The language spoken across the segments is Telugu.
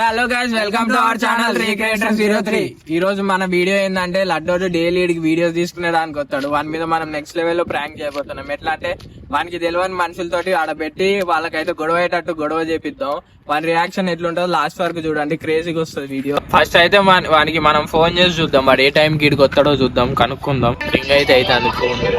Hello guys welcome to our channel recreator zero three ఈ రోజు మన వీడియో ఏంటంటే లడ్డోడు డైలీ వీడియోస్ తీసుకునేదానికి వస్తాడు. వాని మీద మనం నెక్స్ట్ లెవెల్లో ప్రాంక్ చేయబోతున్నాం. ఎట్లా అంటే వానికి తెలియని మనుషులతోటి ఆడబెట్టి వాళ్ళకైతే గొడవ అయ్యేటట్టు గొడవ చేపిద్దాం. వాని రియాక్షన్ ఎట్లుంటుందో లాస్ట్ వరకు చూడండి. క్రేజీగా వస్తుంది వీడియో ఫస్ట్ అయితే వాని- వానికి మనం ఫోన్ చేసి చూద్దాం. వాడు ఏ టైం కి ఇడికి వస్తాడో చూద్దాం. కనుక్కుందాం. రింగ్ అయితే అవుతుంది ఫోన్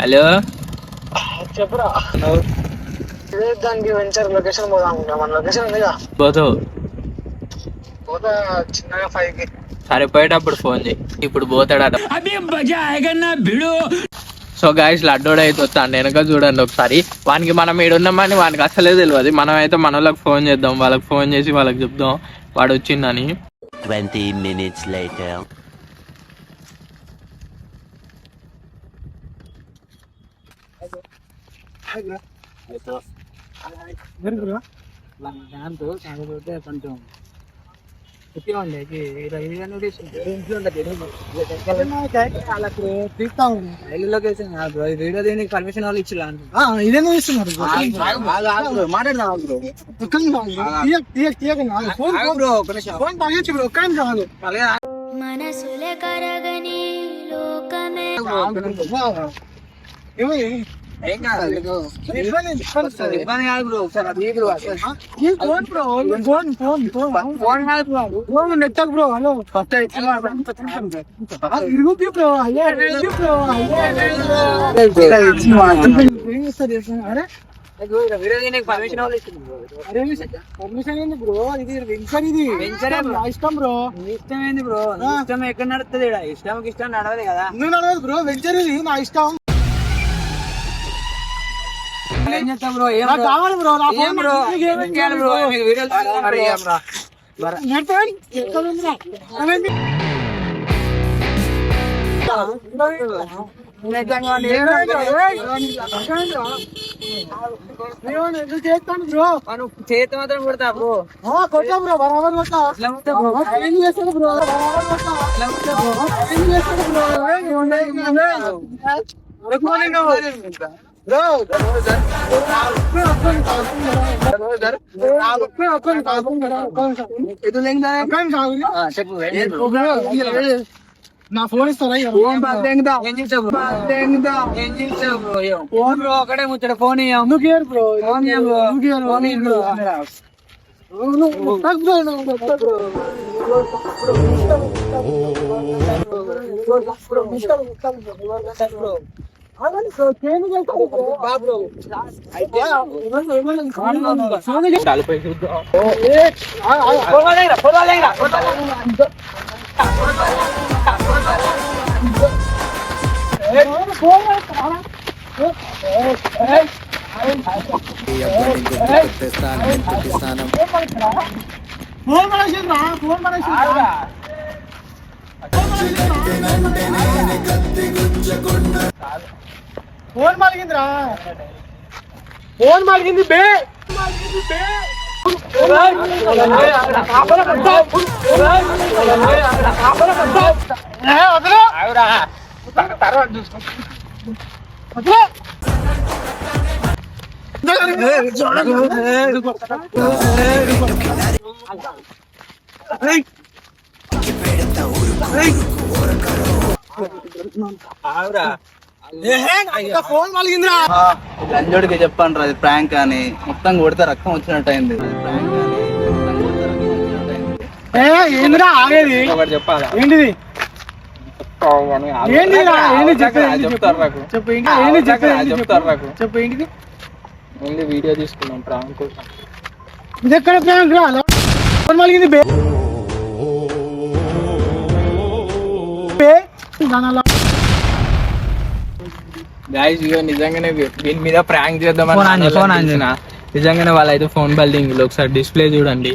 హలో లొకేషన్ పోదాం అనుకున్నా. మన లొకేషన్ ఉందిగా. పోతావు పోతా చిన్నగా ఫైవ్కి సరే పోయేటప్పుడు ఫోన్ చేయి ఇప్పుడు పోతాడట సో గాయస్ లడ్డోడు అయితే వస్తాను వెనక చూడండి ఒకసారి వానికి మనం ఈడున్నామని వానికి అసలే తెలియదు మనం అయితే మన వాళ్ళకి ఫోన్ చేద్దాం వాళ్ళకి ఫోన్ చేసి వాళ్ళకి చెప్దాం వాడు వచ్చిందని 20 minutes later. దాంతో సాగపోతే కొంచెం ఎక్కువ ఉండే రైలు లొకేషన్ కాదు బ్రో ఈ వీడియో దీనికి పర్మిషన్ వాళ్ళు ఇచ్చిలా ఇదేమో ఇస్తున్నారు. మనసులే కరగని లోకమే. ఇబ్బంది కాదు bro. Phone bro phone phone phone. Phone కాదు bro. Phone bro hello. First ఆ, ఇరుగు బ్రో అయ్యే బ్రో అయ్యే? అరే? పర్మిషన్ ఏంది బ్రో? ఇది వెంచర్ ఇది. వెంచరే ఇష్టం బ్రో? ఇష్టం ఏంది బ్రో? ఇష్టం ఎక్కడ నడుస్తుంది ఈడ? ఇష్టం ఇష్టం నడవదు కదా. నువ్వు నడవదు బ్రో. వెంచర్ ఇది నా ఇష్టం. చేతి మాత్రం కొడతా బ్రో. కొట్టా బ్రో బరాబర్ కొట్టా ఏం చేస్తాడు బ్రో? ఏం చేస్తాడు బ్రో? ఏం ఉండదు, ఏం ఉండదు. అనుకోని నువ్వు. బ్రో ఒక్క ఒక్క ఇది లేందా? ఆ, చెప్పు ఏం బ్రో? నా ఫోన్ ఇస్తారా ఫోన్ బాగా ఏం చేస్తావు బ్రో ఏం చేస్తావు బ్రో ఏం? ఫోన్ బ్రో ఒకటే ముచ్చట ఫోన్ ఇయ్యం ఎందుకు ఇయ్యరు బ్రో ఫోన్ ఇయ్యం బ్రో ఎందుకు ఇయ్యరు? ఫోన్ ఇయ్యం బ్రో నువ్వు కొట్టకు బ్రో, ఫోన్ పడేసిందా ఫోన్ పడేసిందా ఫోన్ మలిగిందిరా. ఫోన్ మలిగింది బే. ఏ, వదలు. ఫోన్ మలిగిందిరా లంజోడికి చెప్పండి అది ప్రాంక్ అని. మొత్తం కొడితే రక్తం వచ్చినట్టు అయింది ఏందిరా ఆగేది? చెప్పాలా? ఏంటిది? ఏంటిదిరా? ఏంటి చెప్పు, ఏంటి చెప్పు. చెప్తారు నాకు. చెప్పు ఏంటి ఏంటి చెప్పు ఏంటి చెప్తారు చెప్పు. నాకు. చెప్పు ఏంటిది? ముందు వీడియో తీసుకున్నాం ప్రాంక్ ఇది ఎక్కడ ప్రాంక్ రా? ఫోన్ మలిగింది బే. గాయస్ ఇగో నిజంగానే వీని మీద ప్రాంక్ చేద్దామని చేయి. అనుకుంటున్నా. నిజంగానే వాళ్ళైతే ఫోన్ బల్లింగ్ ఒకసారి డిస్ప్లే చూడండి